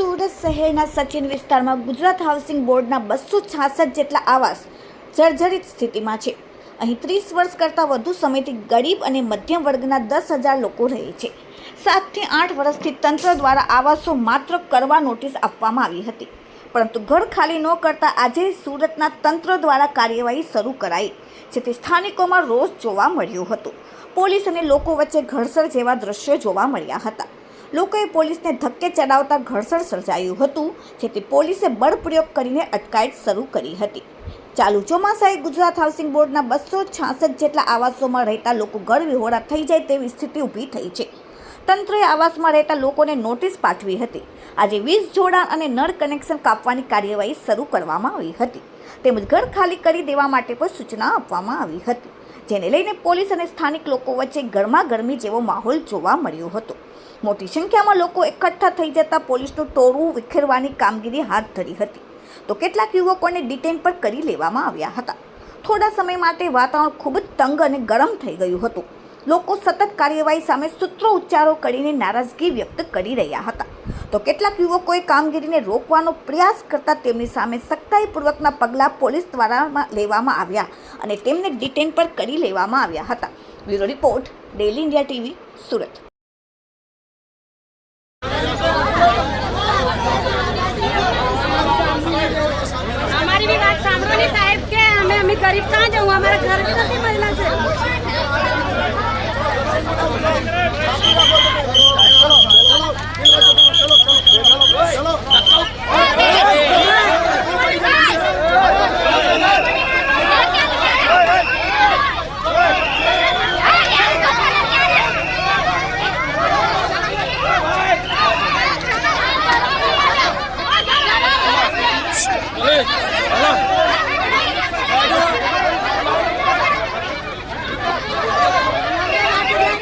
સુરત શહેરના સચિન વિસ્તારમાં ગુજરાત હાઉસિંગ બોર્ડના બસો છાસઠ જેટલા આવાસ જર્જરિત સ્થિતિમાં છે. અહીં ત્રીસ વર્ષ કરતાં વધુ સમયથી ગરીબ અને મધ્યમ વર્ગના દસ હજાર લોકો રહે છે. સાતથી આઠ વર્ષથી તંત્ર દ્વારા આવાસો માત્ર કરવા નોટિસ આપવામાં આવી હતી. પરંતુ ઘર ખાલી ન કરતાં આજે સુરતના તંત્ર દ્વારા કાર્યવાહી શરૂ કરાઈ, જેથી સ્થાનિકોમાં રોષ જોવા મળ્યો હતો. પોલીસ અને લોકો વચ્ચે ઘડસર જેવા દ્રશ્યો જોવા મળ્યા હતા. લોકોએ પોલીસને ધક્કે ચડાવતા ઘર્ષણ સર્જાયું હતું, જેથી પોલીસે બળપ્રયોગ કરીને અટકાયત શરૂ કરી હતી. ચાલુ ચોમાસાએ ગુજરાત હાઉસિંગ બોર્ડના બસો છાસઠ જેટલા આવાસોમાં રહેતા લોકો વિહોણા થઈ જાય તેવી સ્થિતિ ઊભી થઈ છે. તંત્રએ આવાસમાં રહેતા લોકોને નોટિસ પાઠવી હતી. આજે વીજ જોડાણ અને નળ કનેક્શન કાપવાની કાર્યવાહી શરૂ કરવામાં આવી હતી. તેમજ ઘર ખાલી કરી દેવા માટે પણ સૂચના આપવામાં આવી હતી. જેને લઈને પોલીસ અને સ્થાનિક લોકો વચ્ચે ગરમા ગરમી જેવો માહોલ જોવા મળ્યો હતો. મોટી સંખ્યામાં લોકો એકઠા થઈ જતા પોલીસનું ટોળું વિખેરવાની કામગીરી હાથ ધરી હતી. તો કેટલાક યુવકોને ડિટેન પણ કરી લેવામાં આવ્યા હતા. થોડા સમય માટે વાતાવરણ ખૂબ જ તંગ અને ગરમ થઈ ગયું હતું. લોકો સતત કાર્યવાહી સામે સૂત્રો ઉચ્ચારો કરીને નારાજગી વ્યક્ત કરી રહ્યા હતા. તો કેટલાક યુવકોએ કામગીરીને રોકવાનો પ્રયાસ કરતા તેમની સામે સખ્તાઈપૂર્વકના પગલાં પોલીસ દ્વારા લેવામાં આવ્યા અને તેમને ડિટેન પર કરી લેવામાં આવ્યા હતા. Bureau report daily India TV, Surat. અમે ગરીબ ક્યાં જવું? અમારા ઘર નથી મળેલા છે.